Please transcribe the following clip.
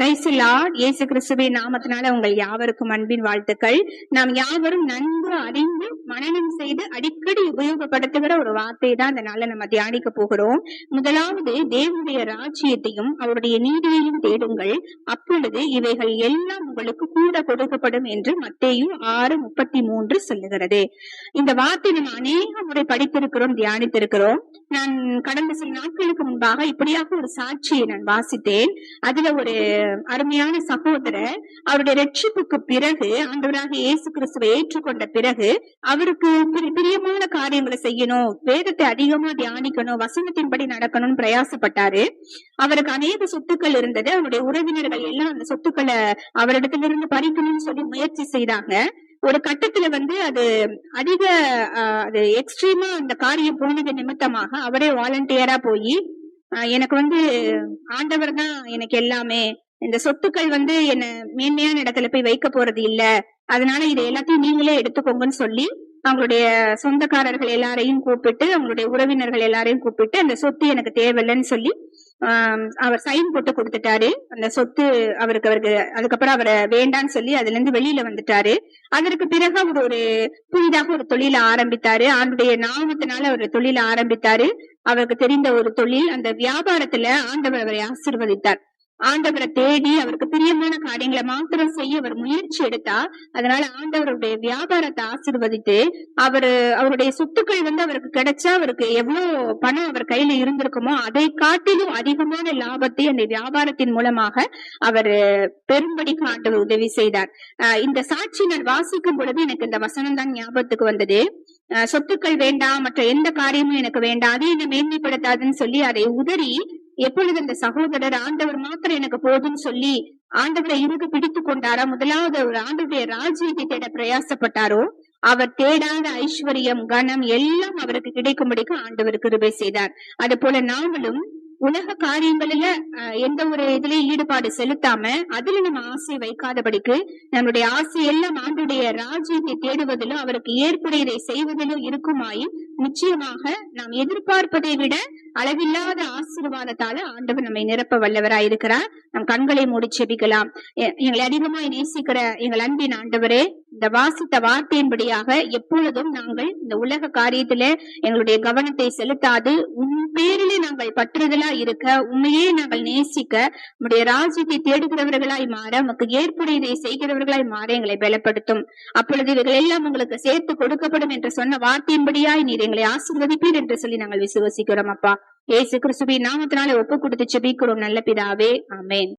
இயேசு கிறிஸ்துவின் நாமத்தினால உங்கள் யாவருக்கும் அன்பின் வாழ்த்துக்கள். நாம் யாவரும் நன்கு அறிந்து மனனம் செய்து அடிக்கடி உபயோகப்படுத்துகிற ஒரு வார்த்தையை தான் இந்த நாள்ல நம்ம தியானிக்க போகிறோம். முதலாவது தேவனுடைய ராஜ்யத்தையும் அவருடைய நீதியையும் தேடுங்கள். அப்பொழுது இவைகள் எல்லாம் உங்களுக்கு கூட கொடுக்கப்படும் என்று மத்தேயும் ஆறு முப்பத்தி மூன்று சொல்லுகிறது. இந்த வார்த்தை நம்ம அநேக முறை படித்திருக்கிறோம் தியானித்திருக்கிறோம். நான் கடந்த சில நாட்களுக்கு முன்பாக இப்படியாக ஒரு சாட்சியை நான் வாசித்தேன். அதுல ஒரு அருமையான சகோதரர் அவருடைய ரட்சிப்புக்கு பிறகு ஆண்டவராக இயேசு கிறிஸ்துவை ஏற்றுக்கொண்ட பிறகு அவருக்கு பிரியமான காரியங்களை செய்யணும் வேதத்தை அதிகமா தியானிக்கணும் வசனத்தின்படி நடக்கணும்னு பிரயாசப்பட்டாரு. அவருக்கு அநேக சொத்துக்கள் இருந்தது. அவருடைய உறவினர்கள் எல்லாம் அந்த சொத்துக்களை அவருடைய இடத்திலிருந்து பறிக்கணும்னு சொல்லி முயற்சி செய்தாங்க. ஒரு கட்டத்துல வந்து அது அதிக அது எக்ஸ்ட்ரீமா அந்த காரியம் போனது நிமித்தமாக அவரே வாலண்டியரா போய் எனக்கு வந்து ஆண்டவர் தான் எனக்கு எல்லாமே. இந்த சொத்துக்கள் வந்து என்ன மேன்மையான இடத்துல போய் வைக்க போறது இல்ல. அதனால இதை எல்லாத்தையும் நீங்களே எடுத்துக்கோங்கன்னு சொல்லி அவங்களுடைய சொந்தக்காரர்கள் எல்லாரையும் கூப்பிட்டு அவங்களுடைய உறவினர்கள் எல்லாரையும் கூப்பிட்டு அந்த சொத்து எனக்கு தேவையில்லைன்னு சொல்லி அவர் சைன் போட்டு கொடுத்துட்டாரு. அந்த சொத்து அவருக்கு அவருக்கு அதுக்கப்புறம் அவரை வேண்டான்னு சொல்லி அதுல இருந்து வெளியில வந்துட்டாரு. அதற்கு பிறகு அவர் ஒரு புதிதாக ஒரு தொழிலை ஆரம்பித்தாரு. ஆண்டுடைய நாமத்தினால அவர் தொழிலை ஆரம்பித்தாரு. அவருக்கு தெரிந்த ஒரு தொழில் அந்த வியாபாரத்துல ஆண்டவர் அவரை ஆசிர்வதித்தார். ஆண்டவரை தேடி அவருக்கு பிரியமான காரியங்களை மாத்திரம் செய்ய அவர் முயற்சி எடுத்தா அதனால ஆண்டவருடைய வியாபாரத்தை ஆசிர்வதித்து அவரு அவருடைய சொத்துக்கள் வந்து அவருக்கு கிடைச்சா அவருக்கு எவ்வளவு பணம் அவர் கையில இருந்திருக்குமோ அதை காட்டிலும் அதிகமான லாபத்தை அந்த வியாபாரத்தின் மூலமாக அவர் பெரும்படிக்கு ஆண்டவர் உதவி செய்தார். இந்த சாட்சி நான் வாசிக்கும் பொழுது எனக்கு இந்த வசனம் தான் ஞாபகத்துக்கு வந்தது. ஆஹ் சொத்துக்கள் வேண்டாம் மற்ற எந்த காரியமும் எனக்கு வேண்டாம் அது என்ன மேன்மைப்படுத்தாதுன்னு சொல்லி அதை உதறி எப்பொழுது அந்த சகோதரர் ஆண்டவர் மாத்திரம் எனக்கு போதும்னு சொல்லி ஆண்டவரை இருக்கு பிடித்து கொண்டாரா? முதலாவது அவர் ஆண்டவருடைய ராஜ்யத்தை தேட பிரயாசப்பட்டாரோ? அவர் தேடாத ஐஸ்வர்யம் கனம் எல்லாம் அவருக்கு கிடைக்கும்படிக்கு ஆண்டவர் கிருபை செய்தார். அது போல நாமளும் உலக காரியங்களில எந்த ஒரு இதுலயும் ஈடுபாடு செலுத்தாம அதுல நம்ம ஆசை வைக்காதபடிக்கு நம்முடைய ஆசை எல்லாம் ஆண்டுடைய ராஜ்யத்தை தேடுவதிலும் அவருக்கு ஏற்புடையதை செய்வதிலும் இருக்குமாயின் நிச்சயமாக நாம் எதிர்பார்ப்பதை விட அளவில்லாத ஆசீர்வாதத்தால ஆண்டவர் நம்மை நிரப்ப வல்லவராயிருக்கிறார் நம் கண்களை மூடி செபிக்கலாம். எங்களை அதிகமாய் நேசிக்கிற எங்கள் அன்பின் ஆண்டவரே இந்த வாசித்த வார்த்தையின்படியாக எப்பொழுதும் நாங்கள் இந்த உலக காரியத்துல எங்களுடைய கவனத்தை செலுத்தாது. உன் பேரிலே நாங்கள் பற்றுதலா இருக்க உண்மையே நாங்கள் நேசிக்க நம்முடைய ராஜ்யத்தை தேடுகிறவர்களாய் மாற நமக்கு ஏற்புடையதை செய்கிறவர்களாய் மாற எங்களை பலப்படுத்தும். அப்பொழுது இவைகள் எல்லாம் உங்களுக்கு சேர்த்து கொடுக்கப்படும் என்று சொன்ன வார்த்தையின்படியாய் நீர் எங்களை ஆசீர்வதிப்பீர் என்று சொல்லி நாங்கள் விசுவசிக்கிறோம் அப்பா. ஏசு கிறிஸ்துவின் நாமத்தினால ஒப்பு கொடுத்து செபிக்கிறோம் நல்ல பிதாவே. ஆமேன்.